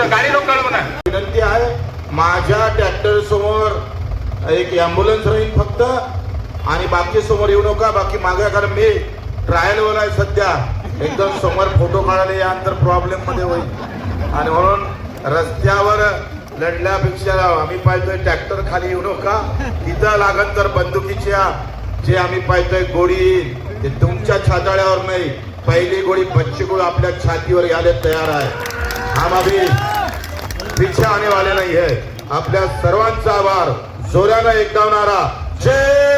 वाल्याला गाडी विनंती आहे माझ्या ट्रॅक्टर समोर एक ॲम्ब्युलन्स राहील फक्त आणि बाकी समोर येऊ नका बाकी मागे कारण मी ट्रायलवर आहे सध्या. एकदम समोर फोटो काढायला यानंतर प्रॉब्लेममध्ये होईल. आणि म्हणून रस्त्यावर लढल्यापेक्षा आम्ही पाहतोय ट्रॅक्टर खाली येऊ नका. तिथं लागत तर बंदुकीच्या जे आम्ही पाहतोय गोळी ते तुमच्या छाताळ्यावर नाही. पहिली गोळी बच्ची गोळी आपल्या छातीवर यायला तयार आहे. हा अभी पीछे आने वाले नहीं है आपल्या सर्वांचा आभार. जोरानं एकदावणारा नारा जय